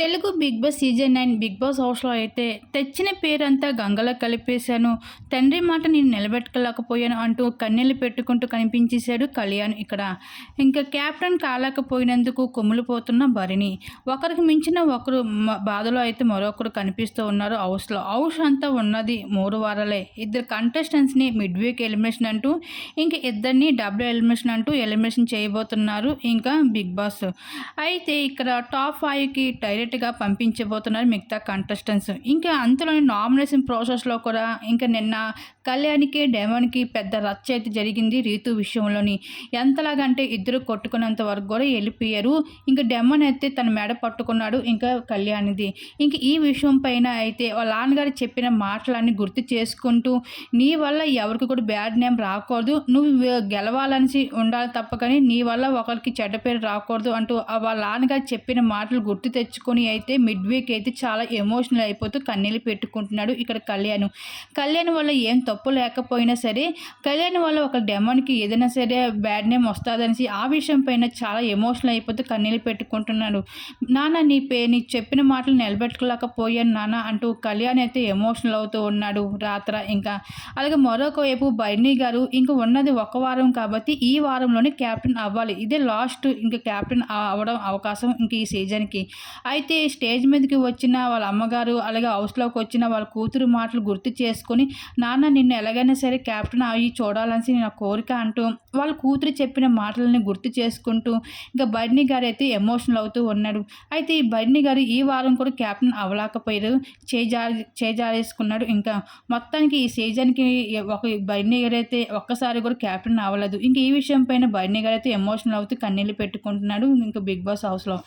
Telugu Bigg Boss season nine Bigg Boss హౌస్లో అయితే తెచ్చిన పేరంతా గంగలో కలిపేశాను. తండ్రి మాట నేను నిలబెట్టుకోలేకపోయాను అంటూ కన్నెలు పెట్టుకుంటూ కనిపించేశాడు కళ్యాణ్ ఇక్కడ. ఇంకా క్యాప్టెన్ కాలేకపోయినందుకు కొమ్ములిపోతున్న భరిణి. ఒకరికి మించిన ఒకరు బాధలో అయితే మరొకరు కనిపిస్తూ ఉన్నారు హౌస్లో. హౌస్ అంతా ఉన్నది మూడు వారాలే. ఇద్దరు కంటెస్టెంట్స్ని మిడ్ వీక్ ఎలిమినేషన్ అంటూ ఇంకా ఇద్దరిని డబుల్ ఎలిమినేషన్ అంటూ ఎలిమినేషన్ చేయబోతున్నారు ఇంకా బిగ్ బాస్. అయితే ఇక్కడ టాప్ ఫైవ్కి డైరెక్ట్ డైరెక్ట్గా పంపించబోతున్నారు మిగతా కంటెస్టెంట్స్ ఇంకా అంతలోని నామినేషన్ ప్రాసెస్లో కూడా ఇంకా నిన్న కళ్యాణ్కి డెమన్కి పెద్ద రచ్చ అయితే జరిగింది రీతు విషయంలోని. ఎంతలాగంటే ఇద్దరు కొట్టుకున్నంత వరకు కూడా వెళ్ళిపోయారు. ఇంకా డెమన్ అయితే తన మెడ పట్టుకున్నాడు ఇంకా కళ్యాణ్ది. ఇంకా ఈ విషయం పైన అయితే వాళ్ళ నాన్నగారు చెప్పిన మాటలన్నీ గుర్తు చేసుకుంటూ నీ వల్ల ఎవరికి కూడా బ్యాడ్ నేమ్ రాకూడదు. నువ్వు గెలవాలని ఉండాలి తప్ప కానీ నీ వల్ల ఒకరికి చెడ్డ పేరు రాకూడదు అంటూ వాళ్ళ నాన్నగారు చెప్పిన మాటలు గుర్తు తెచ్చుకొని సోని అయితే మిడ్ వీక్ అయితే చాలా ఎమోషనల్ అయిపోతూ కన్నీళ్ళు పెట్టుకుంటున్నాడు ఇక్కడ కళ్యాణ్. కళ్యాణ్ వల్ల ఏం తప్పు లేకపోయినా సరే కళ్యాణ్ వల్ల ఒక డెమోన్కి ఏదైనా సరే బ్యాడ్ నేమ్ వస్తుందనేసి ఆ విషయం పైన చాలా ఎమోషనల్ అయిపోతూ కన్నీళ్ళు పెట్టుకుంటున్నాడు. నాన్న నీ పే నీ చెప్పిన మాటలు నిలబెట్టుకోలేకపోయాను నాన్న అంటూ కళ్యాణ్ అయితే ఎమోషనల్ అవుతూ ఉన్నాడు రాత్ర ఇంకా. అలాగే మరొక వైపు బైర్నీ గారు ఇంకా ఉన్నది ఒక వారం కాబట్టి ఈ వారంలోనే క్యాప్టెన్ అవ్వాలి. ఇదే లాస్ట్ ఇంకా క్యాప్టెన్ అవ్వడం అవకాశం ఇంక ఈ సీజన్కి అయితే అయితే స్టేజ్ మీదకి వచ్చిన వాళ్ళ అమ్మగారు అలాగే హౌస్లోకి వచ్చిన వాళ్ళ కూతురు మాటలు గుర్తు చేసుకొని నాన్న నిన్ను ఎలాగైనా సరే క్యాప్టెన్ అయ్యి చూడాలని నా కోరిక అంటూ వాళ్ళ కూతురు చెప్పిన మాటలని గుర్తు చేసుకుంటూ ఇంకా బర్నీ గారు అయితే ఎమోషనల్ అవుతూ ఉన్నాడు. అయితే ఈ బర్నీ గారు ఈ వారం కూడా క్యాప్టెన్ అవ్వలేకపోయారు. చేజారి చేజారేసుకున్నాడు. ఇంకా మొత్తానికి ఈ సీజన్కి ఒక బర్నీ గారు అయితే ఒక్కసారి కూడా క్యాప్టెన్ అవ్వలేదు. ఇంకా ఈ విషయం పైన బర్నీ గారు అయితే ఎమోషనల్ అవుతూ కన్నీళ్ళు పెట్టుకుంటున్నాడు. ఇంకా బిగ్ బాస్ హౌస్లో